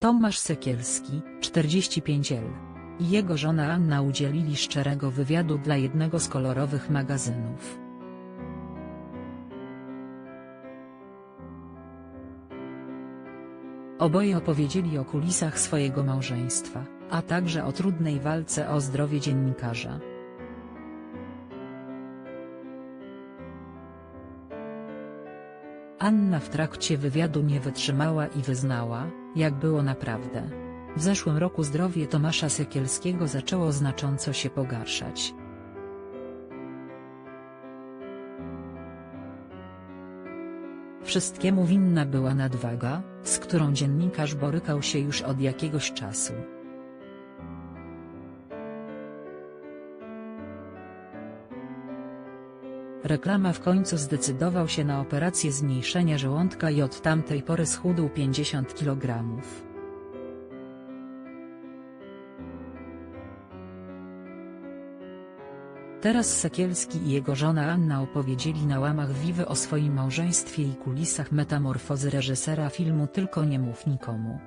Tomasz Sekielski, 45L. I jego żona Anna udzielili szczerego wywiadu dla jednego z kolorowych magazynów. Oboje opowiedzieli o kulisach swojego małżeństwa, a także o trudnej walce o zdrowie dziennikarza. Anna w trakcie wywiadu nie wytrzymała i wyznała, jak było naprawdę. W zeszłym roku zdrowie Tomasza Sekielskiego zaczęło znacząco się pogarszać. Wszystkiemu winna była nadwaga, z którą dziennikarz borykał się już od jakiegoś czasu. Reklama w końcu zdecydował się na operację zmniejszenia żołądka i od tamtej pory schudł 50 kg. Teraz Sekielski i jego żona Anna opowiedzieli na łamach Wiwy o swoim małżeństwie i kulisach metamorfozy reżysera filmu Tylko nie mów nikomu.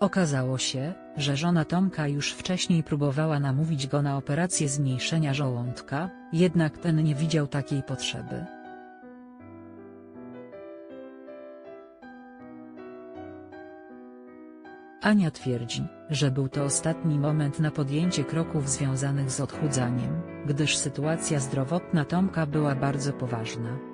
Okazało się, że żona Tomka już wcześniej próbowała namówić go na operację zmniejszenia żołądka, jednak ten nie widział takiej potrzeby. Ania twierdzi, że był to ostatni moment na podjęcie kroków związanych z odchudzaniem, gdyż sytuacja zdrowotna Tomka była bardzo poważna.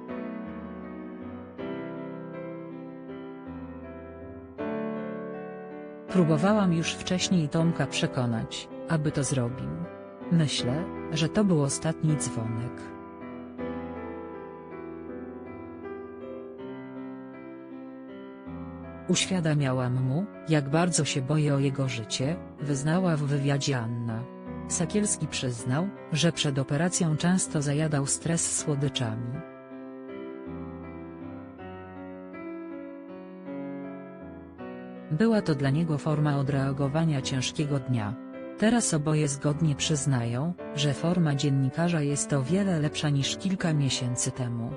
Próbowałam już wcześniej Tomka przekonać, aby to zrobił. Myślę, że to był ostatni dzwonek. Uświadamiałam mu, jak bardzo się boję o jego życie, wyznała w wywiadzie Anna. Sakielski przyznał, że przed operacją często zajadał stres słodyczami. Była to dla niego forma odreagowania ciężkiego dnia. Teraz oboje zgodnie przyznają, że forma dziennikarza jest o wiele lepsza niż kilka miesięcy temu.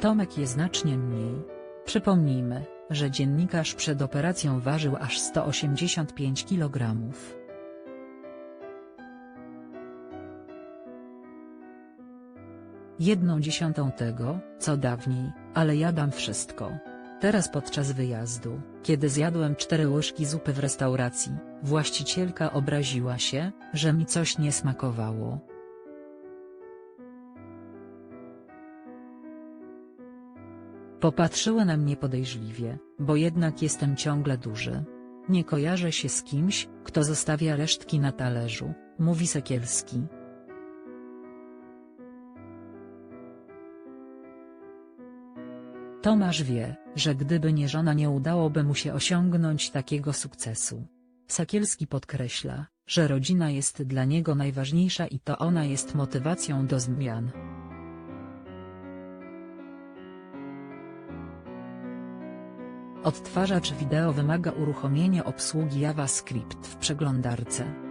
Tomek je znacznie mniej. Przypomnijmy, że dziennikarz przed operacją ważył aż 185 kg. Jedną dziesiątą tego, co dawniej, ale jadam wszystko. Teraz podczas wyjazdu, kiedy zjadłem cztery łyżki zupy w restauracji, właścicielka obraziła się, że mi coś nie smakowało. Popatrzyła na mnie podejrzliwie, bo jednak jestem ciągle duży. Nie kojarzę się z kimś, kto zostawia resztki na talerzu, mówi Sekielski. Tomasz wie, że gdyby nie żona nie udałoby mu się osiągnąć takiego sukcesu. Sakielski podkreśla, że rodzina jest dla niego najważniejsza i to ona jest motywacją do zmian. Odtwarzacz wideo wymaga uruchomienia obsługi JavaScript w przeglądarce.